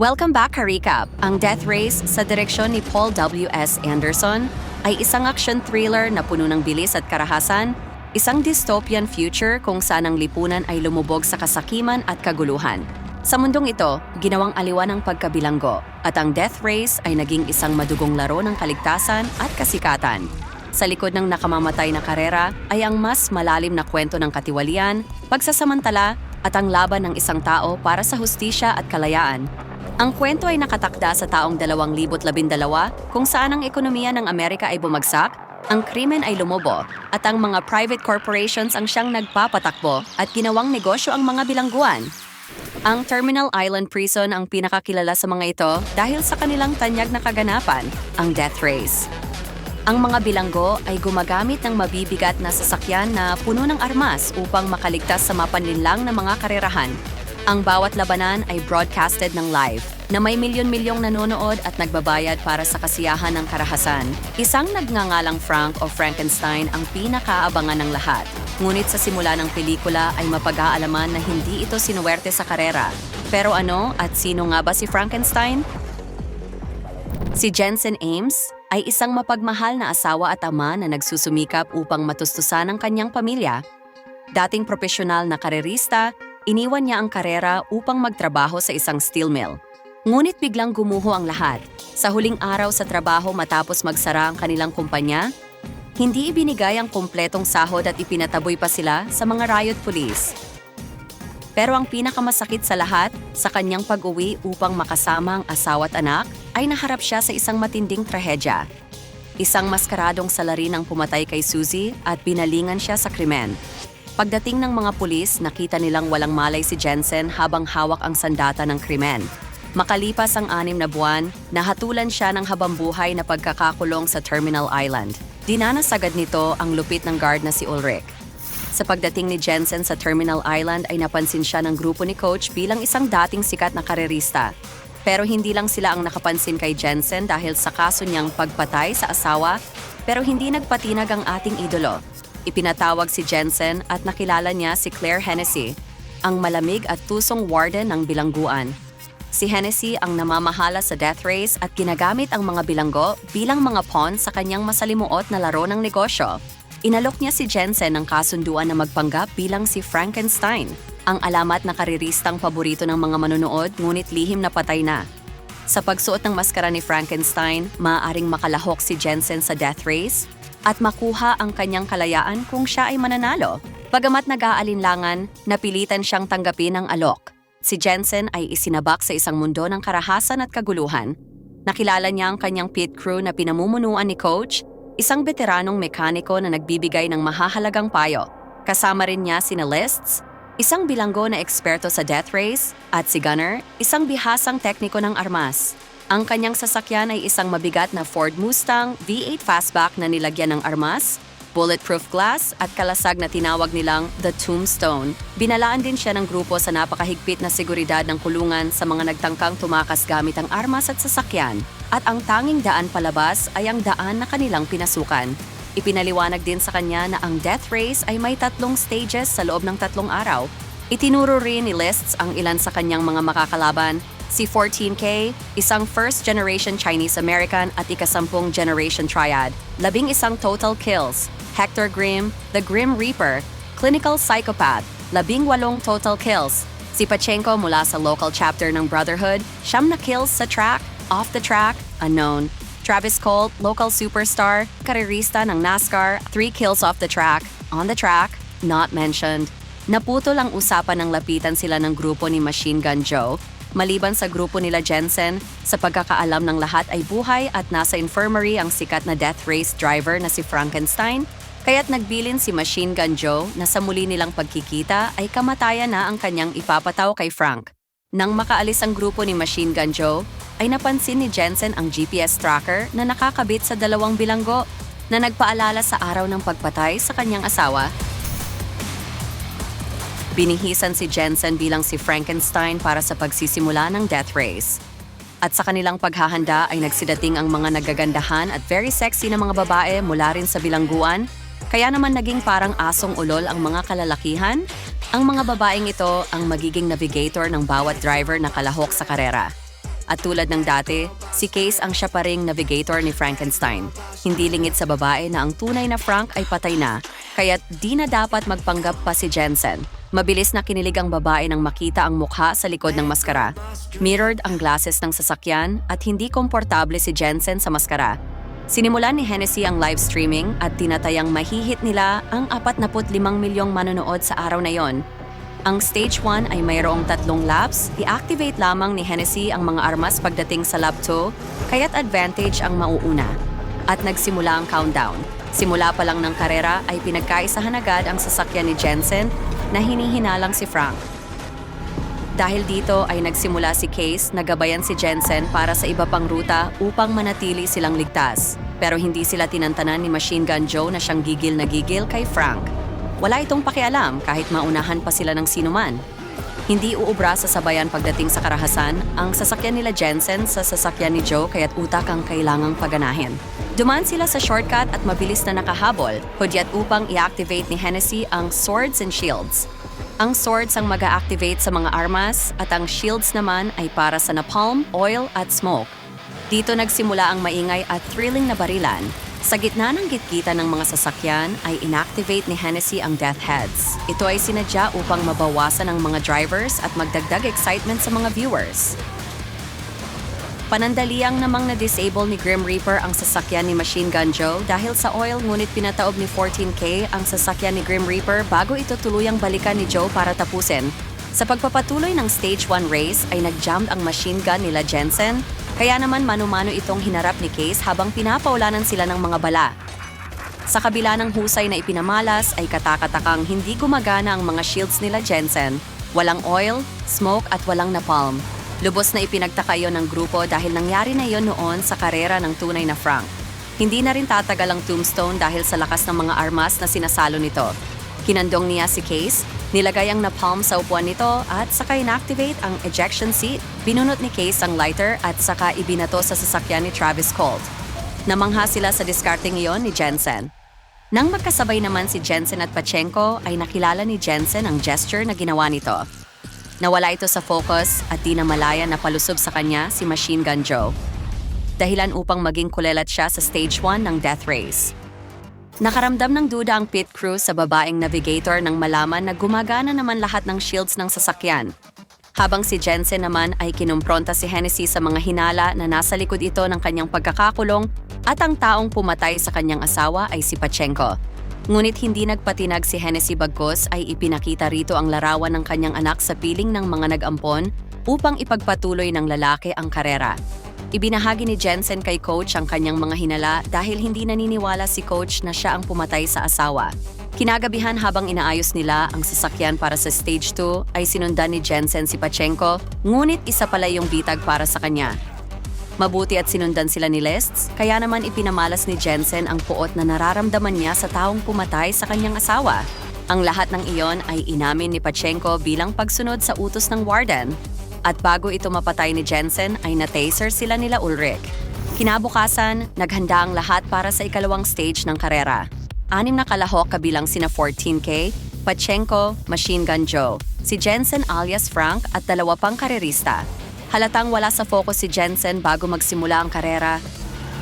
Welcome back, Harikap! Ang Death Race sa direksyon ni Paul W.S. Anderson ay isang action thriller na puno ng bilis at karahasan, isang dystopian future kung saan ang lipunan ay lumubog sa kasakiman at kaguluhan. Sa mundong ito, ginawang aliwan ang pagkabilanggo at ang Death Race ay naging isang madugong laro ng kaligtasan at kasikatan. Sa likod ng nakamamatay na karera ay ang mas malalim na kwento ng katiwalian, pagsasamantala at ang laban ng isang tao para sa hustisya at kalayaan. Ang kwento ay nakatakda sa taong 2012 kung saan ang ekonomiya ng Amerika ay bumagsak, ang krimen ay lumubo, at ang mga private corporations ang siyang nagpapatakbo at ginawang negosyo ang mga bilangguan. Ang Terminal Island Prison ang pinakakilala sa mga ito dahil sa kanilang tanyag na kaganapan, ang death race. Ang mga bilanggo ay gumagamit ng mabibigat na sasakyan na puno ng armas upang makaligtas sa mapanlinlang na mga karerahan. Ang bawat labanan ay broadcasted ng live na may milyon-milyong nanonood at nagbabayad para sa kasiyahan ng karahasan. Isang nagngangalang Frank o Frankenstein ang pinakaabangan ng lahat. Ngunit sa simula ng pelikula ay mapag-aalaman na hindi ito sinuwerte sa karera. Pero ano at sino nga ba si Frankenstein? Si Jensen Ames ay isang mapagmahal na asawa at ama na nagsusumikap upang matustusan ang kanyang pamilya. Dating profesional na karerista, iniwan niya ang karera upang magtrabaho sa isang steel mill. Ngunit biglang gumuho ang lahat. Sa huling araw sa trabaho matapos magsara ang kanilang kumpanya, hindi ibinigay ang kumpletong sahod at ipinataboy pa sila sa mga riot police. Pero ang pinakamasakit sa lahat, sa kanyang pag-uwi upang makasama ang asawa at anak, ay naharap siya sa isang matinding trahedya. Isang maskaradong salarin ang pumatay kay Suzy at binalingan siya sa krimen. Pagdating ng mga pulis, nakita nilang walang malay si Jensen habang hawak ang sandata ng krimen. Makalipas ang anim na buwan, nahatulan siya ng habambuhay na pagkakakulong sa Terminal Island. Dinanas agad nito ang lupit ng guard na si Ulrich. Sa pagdating ni Jensen sa Terminal Island ay napansin siya ng grupo ni Coach bilang isang dating sikat na karerista. Pero hindi lang sila ang nakapansin kay Jensen dahil sa kaso niyang pagpatay sa asawa, pero hindi nagpatinag ang ating idolo. Ipinatawag si Jensen at nakilala niya si Claire Hennessy, ang malamig at tusong warden ng bilangguan. Si Hennessy ang namamahala sa death race at ginagamit ang mga bilanggo bilang mga pawn sa kanyang masalimuot na laro ng negosyo. Inalok niya si Jensen ng kasunduan na magpanggap bilang si Frankenstein, ang alamat na kariristang paborito ng mga manonood ngunit lihim na patay na. Sa pagsuot ng maskara ni Frankenstein, maaaring makalahok si Jensen sa death race at makuha ang kanyang kalayaan kung siya ay mananalo. Bagamat nag-aalinlangan, napilitan siyang tanggapin ang alok. Si Jensen ay isinabak sa isang mundo ng karahasan at kaguluhan. Nakilala niya ang kanyang pit crew na pinamumunuan ni Coach, isang veteranong mekaniko na nagbibigay ng mahahalagang payo. Kasama rin niya si Lists, isang bilanggo na eksperto sa death race, at si Gunner, isang bihasang tekniko ng armas. Ang kanyang sasakyan ay isang mabigat na Ford Mustang V8 Fastback na nilagyan ng armas, bulletproof glass at kalasag na tinawag nilang The Tombstone. Binalaan din siya ng grupo sa napakahigpit na seguridad ng kulungan sa mga nagtangkang tumakas gamit ang armas at sasakyan. At ang tanging daan palabas ay ang daan na kanilang pinasukan. Ipinaliwanag din sa kanya na ang death race ay may tatlong stages sa loob ng tatlong araw. Itinuro rin ni Lists ang ilan sa kanyang mga makakalaban si 14K, isang first-generation Chinese-American at ikasampung generation triad, labing isang total kills, Hector Grimm, the Grim Reaper, clinical psychopath, labing walong total kills, si Pachenko mula sa local chapter ng Brotherhood, siyam na kills sa track, off the track, unknown, Travis Colt, local superstar, karerista ng NASCAR, three kills off the track, on the track, not mentioned. Naputol ang usapan ng lapitan sila ng grupo ni Machine Gun Joe, Maliban sa grupo nila Jensen, sa pagkakaalam ng lahat ay buhay at nasa infirmary ang sikat na death race driver na si Frankenstein, kaya't nagbilin si Machine Gun Joe na sa muli nilang pagkikita ay kamatayan na ang kanyang ipapataw kay Frank. Nang makaalis ang grupo ni Machine Gun Joe, ay napansin ni Jensen ang GPS tracker na nakakabit sa dalawang bilanggo na nagpaalala sa araw ng pagpatay sa kanyang asawa Binihisan si Jensen bilang si Frankenstein para sa pagsisimula ng death race. At sa kanilang paghahanda ay nagsidating ang mga nagagandahan at very sexy na mga babae mula rin sa bilangguan, kaya naman naging parang asong ulol ang mga kalalakihan. Ang mga babaeng ito ang magiging navigator ng bawat driver na kalahok sa karera. At tulad ng dati, si Case ang siya pa ring navigator ni Frankenstein. Hindi lingid sa babae na ang tunay na Frank ay patay na, kaya't di na dapat magpanggap pa si Jensen. Mabilis na kinilig ang babae nang makita ang mukha sa likod ng maskara. Mirrored ang glasses ng sasakyan at hindi komportable si Jensen sa maskara. Sinimulan ni Hennessy ang live streaming at tinatayang mahihit nila ang 45 milyong manonood sa araw na yon. Ang stage 1 ay mayroong tatlong laps, i-activate lamang ni Hennessy ang mga armas pagdating sa lap 2, kaya't advantage ang mauuna. At nagsimula ang countdown. Simula pa lang ng karera ay pinagkaisahan agad ang sasakyan ni Jensen na hinihinalang si Frank. Dahil dito ay nagsimula si Case na gabayan si Jensen para sa iba pang ruta upang manatili silang ligtas. Pero hindi sila tinantanan ni Machine Gun Joe na siyang gigil na gigil kay Frank. Wala itong pakialam kahit maunahan pa sila ng sinuman. Hindi uubra sa sabayan pagdating sa karahasan ang sasakyan nila Jensen sa sasakyan ni Joe kaya't utak ang kailangang paganahin. Dumaan sila sa shortcut at mabilis na nakahabol, hudyat upang i-activate ni Hennessy ang Swords and Shields. Ang swords ang mag activate sa mga armas at ang shields naman ay para sa napalm, oil at smoke. Dito nagsimula ang maingay at thrilling na barilan. Sa gitna ng gitgita ng mga sasakyan ay inactivate ni Hennessy ang death heads. Ito ay sinadya upang mabawasan ang mga drivers at magdagdag excitement sa mga viewers. Panandaliang namang na-disable ni Grim Reaper ang sasakyan ni Machine Gun Joe dahil sa oil ngunit pinataob ni 14K ang sasakyan ni Grim Reaper bago ito tuluyang balikan ni Joe para tapusin. Sa pagpapatuloy ng Stage 1 race ay nag-jammed ang machine gun nila Jensen, kaya naman mano-mano itong hinarap ni Case habang pinapaulanan sila ng mga bala. Sa kabila ng husay na ipinamalas ay katakatakang hindi gumagana ang mga shields nila Jensen, walang oil, smoke at walang napalm. Lubos na ipinagtaka yon ng grupo dahil nangyari na yon noon sa karera ng tunay na Frank. Hindi na rin tatagal ang tombstone dahil sa lakas ng mga armas na sinasalo nito. Kinandong niya si Case, nilagay ang napalm sa upuan nito at saka inactivate ang ejection seat. Binunot ni Case ang lighter at saka ibinato sa sasakyan ni Travis Colt. Namangha sila sa discarding iyon ni Jensen. Nang magkasabay naman si Jensen at Pachenko ay nakilala ni Jensen ang gesture na ginawa nito. Nawala ito sa focus at di na malaya na palusob sa kanya si Machine Gun Joe. Dahilan upang maging kulelat siya sa stage 1 ng death race. Nakaramdam ng duda ang pit crew sa babaeng navigator nang malaman na gumagana naman lahat ng shields ng sasakyan. Habang si Jensen naman ay kinumpronta si Hennessy sa mga hinala na nasa likod ito ng kanyang pagkakakulong at ang taong pumatay sa kanyang asawa ay si Pachenko. Ngunit hindi nagpatinag si Hennessy Bagkos ay ipinakita rito ang larawan ng kanyang anak sa piling ng mga nag-ampon upang ipagpatuloy ng lalaki ang karera. Ibinahagi ni Jensen kay coach ang kanyang mga hinala dahil hindi naniniwala si coach na siya ang pumatay sa asawa. Kinagabihan habang inaayos nila ang sasakyan para sa stage 2 ay sinundan ni Jensen si Pachenko, ngunit isa pala yung bitag para sa kanya. Mabuti at sinundan sila ni Lests, kaya naman ipinamalas ni Jensen ang puot na nararamdaman niya sa taong pumatay sa kanyang asawa. Ang lahat ng iyon ay inamin ni Pachenko bilang pagsunod sa utos ng warden. At bago ito mapatay ni Jensen ay na-taser sila nila Ulrich. Kinabukasan, naghanda ang lahat para sa ikalawang stage ng karera. Anim na kalahok kabilang sina 14K, Pachenko, Machine Gun Joe, si Jensen alias Frank at dalawa pang karerista. Halatang wala sa focus si Jensen bago magsimula ang karera.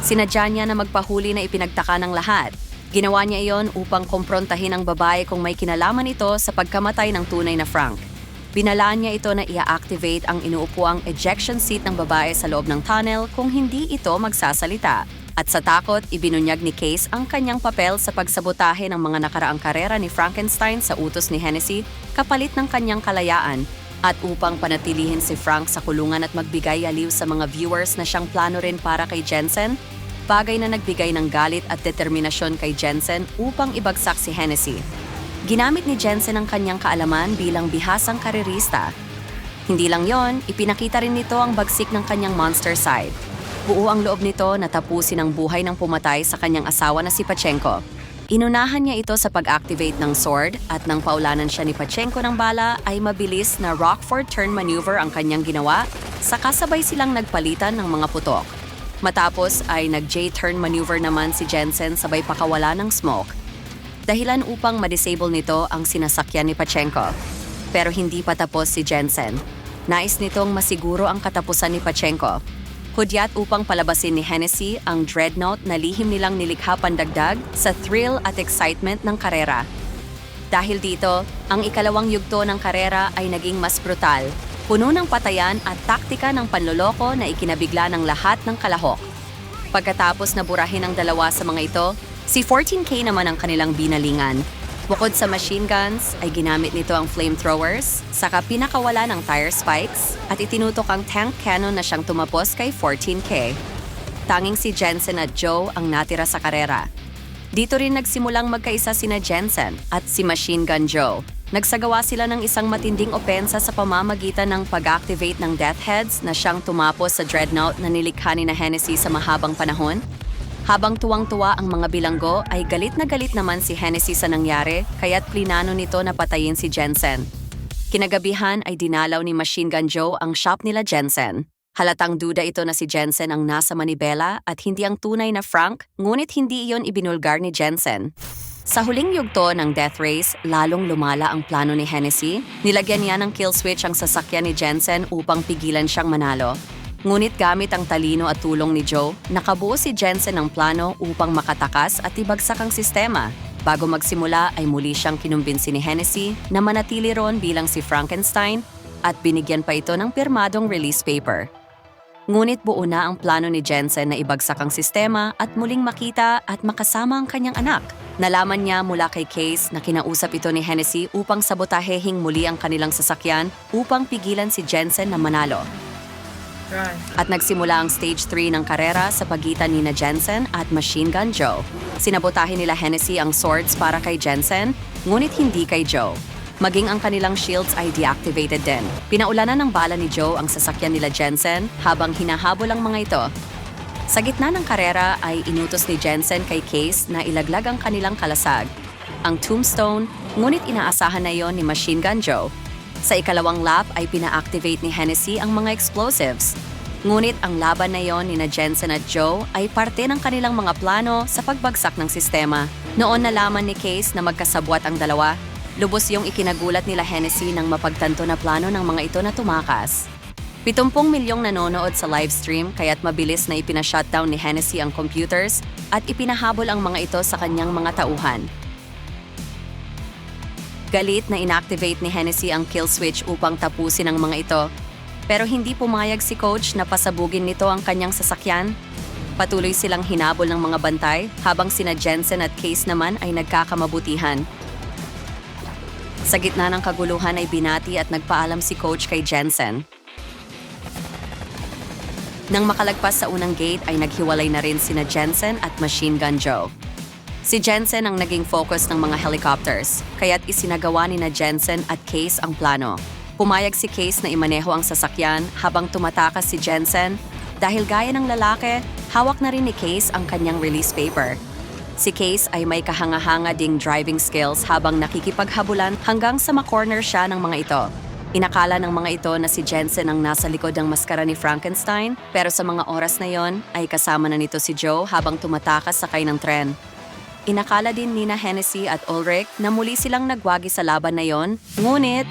Sinadya niya na magpahuli na ipinagtaka ng lahat. Ginawa niya iyon upang komprontahin ang babae kung may kinalaman ito sa pagkamatay ng tunay na Frank. Binalaan niya ito na i-activate ang inuupuang ejection seat ng babae sa loob ng tunnel kung hindi ito magsasalita. At sa takot, ibinunyag ni Case ang kanyang papel sa pagsabotahe ng mga nakaraang karera ni Frankenstein sa utos ni Hennessy kapalit ng kanyang kalayaan at upang panatilihin si Frank sa kulungan at magbigay aliw sa mga viewers na siyang plano rin para kay Jensen, bagay na nagbigay ng galit at determinasyon kay Jensen upang ibagsak si Hennessy. Ginamit ni Jensen ang kanyang kaalaman bilang bihasang karerista. Hindi lang yon, ipinakita rin nito ang bagsik ng kanyang monster side. Buo ang loob nito na tapusin ang buhay ng pumatay sa kanyang asawa na si Pachenko. Inunahan niya ito sa pag-activate ng sword at nang paulanan siya ni Pachenko ng bala ay mabilis na Rockford turn maneuver ang kanyang ginawa, saka sabay silang nagpalitan ng mga putok. Matapos ay nag-J-turn maneuver naman si Jensen sabay pakawala ng smoke. Dahilan upang ma-disable nito ang sinasakyan ni Pachenko. Pero hindi pa tapos si Jensen. Nais nitong masiguro ang katapusan ni Pachenko. Hudyat upang palabasin ni Hennessy ang dreadnought na lihim nilang nilikha pandagdag sa thrill at excitement ng karera. Dahil dito, ang ikalawang yugto ng karera ay naging mas brutal, puno ng patayan at taktika ng panloloko na ikinabigla ng lahat ng kalahok. Pagkatapos na burahin ang dalawa sa mga ito, si 14K naman ang kanilang binalingan. Bukod sa machine guns, ay ginamit nito ang flamethrowers, saka pinakawala ng tire spikes, at itinutok ang tank cannon na siyang tumapos kay 14K. Tanging si Jensen at Joe ang natira sa karera. Dito rin nagsimulang magkaisa sina Jensen at si Machine Gun Joe. Nagsagawa sila ng isang matinding opensa sa pamamagitan ng pag-activate ng Death Heads na siyang tumapos sa Dreadnought na nilikha ni na Hennessy sa mahabang panahon. Habang tuwang-tuwa ang mga bilanggo ay galit na galit naman si Hennessy sa nangyari kaya't plinano nito na patayin si Jensen. Kinagabihan ay dinalaw ni Machine Gun Joe ang shop nila Jensen. Halatang duda ito na si Jensen ang nasa Manibela at hindi ang tunay na Frank, ngunit hindi iyon ibinulgar ni Jensen. Sa huling yugto ng Death Race, lalong lumala ang plano ni Hennessy. Nilagyan niya ng kill switch ang sasakyan ni Jensen upang pigilan siyang manalo. Ngunit gamit ang talino at tulong ni Joe, nakabuo si Jensen ng plano upang makatakas at ibagsak ang sistema. Bago magsimula ay muli siyang kinumbinsi ni Hennessy na manatili ron bilang si Frankenstein at binigyan pa ito ng pirmadong release paper. Ngunit buo na ang plano ni Jensen na ibagsak ang sistema at muling makita at makasama ang kanyang anak. Nalaman niya mula kay Case na kinausap ito ni Hennessy upang sabotahehing muli ang kanilang sasakyan upang pigilan si Jensen na manalo. At nagsimula ang stage 3 ng karera sa pagitan ni na Jensen at Machine Gun Joe. Sinabotahin nila Hennessy ang swords para kay Jensen, ngunit hindi kay Joe. Maging ang kanilang shields ay deactivated din. Pinaulanan ng bala ni Joe ang sasakyan nila Jensen habang hinahabol ang mga ito. Sa gitna ng karera ay inutos ni Jensen kay Case na ilaglag ang kanilang kalasag. Ang tombstone, ngunit inaasahan na yon ni Machine Gun Joe. Sa ikalawang lap ay pina-activate ni Hennessy ang mga explosives. Ngunit ang laban na yon ni na Jensen at Joe ay parte ng kanilang mga plano sa pagbagsak ng sistema. Noon nalaman ni Case na magkasabwat ang dalawa, lubos yung ikinagulat nila Hennessy ng mapagtanto na plano ng mga ito na tumakas. 70 milyong nanonood sa livestream kaya't mabilis na ipina-shutdown ni Hennessy ang computers at ipinahabol ang mga ito sa kanyang mga tauhan. Galit na inactivate ni Hennessy ang kill switch upang tapusin ang mga ito. Pero hindi pumayag si coach na pasabugin nito ang kanyang sasakyan. Patuloy silang hinabol ng mga bantay habang sina Jensen at Case naman ay nagkakamabutihan. Sa gitna ng kaguluhan ay binati at nagpaalam si coach kay Jensen. Nang makalagpas sa unang gate ay naghiwalay na rin sina Jensen at Machine Gun Joe. Si Jensen ang naging focus ng mga helicopters, kaya't isinagawa ni na Jensen at Case ang plano. Pumayag si Case na imaneho ang sasakyan habang tumatakas si Jensen dahil gaya ng lalaki, hawak na rin ni Case ang kanyang release paper. Si Case ay may kahanga-hanga ding driving skills habang nakikipaghabulan hanggang sa makorner siya ng mga ito. Inakala ng mga ito na si Jensen ang nasa likod ng maskara ni Frankenstein, pero sa mga oras na yon ay kasama na nito si Joe habang tumatakas sakay ng tren. Inakala din ni na Hennessy at Ulrich na muli silang nagwagi sa laban na yon, ngunit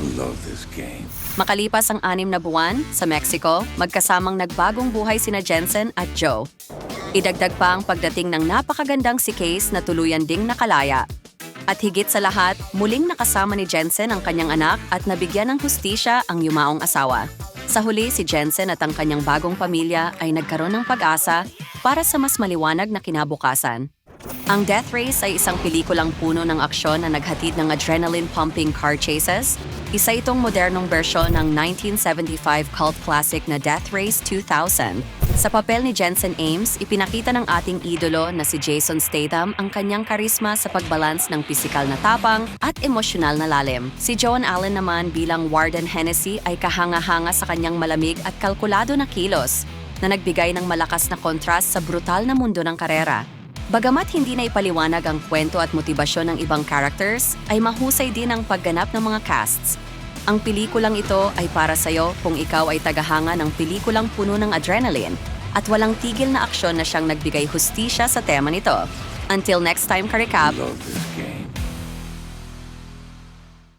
I love this game. makalipas ang anim na buwan sa Mexico, magkasamang nagbagong buhay sina Jensen at Joe. Idagdag pa ang pagdating ng napakagandang si Case na tuluyan ding nakalaya. At higit sa lahat, muling nakasama ni Jensen ang kanyang anak at nabigyan ng hustisya ang yumaong asawa. Sa huli, si Jensen at ang kanyang bagong pamilya ay nagkaroon ng pag-asa para sa mas maliwanag na kinabukasan. Ang Death Race ay isang pelikulang puno ng aksyon na naghatid ng adrenaline-pumping car chases. Isa itong modernong bersyon ng 1975 cult classic na Death Race 2000. Sa papel ni Jensen Ames, ipinakita ng ating idolo na si Jason Statham ang kanyang karisma sa pagbalance ng pisikal na tapang at emosyonal na lalim. Si Joan Allen naman bilang Warden Hennessy ay kahanga-hanga sa kanyang malamig at kalkulado na kilos na nagbigay ng malakas na kontrast sa brutal na mundo ng karera. Bagamat hindi na ipaliwanag ang kwento at motibasyon ng ibang characters, ay mahusay din ang pagganap ng mga casts. Ang pelikulang ito ay para sa'yo kung ikaw ay tagahanga ng pelikulang puno ng adrenaline at walang tigil na aksyon na siyang nagbigay hustisya sa tema nito. Until next time, I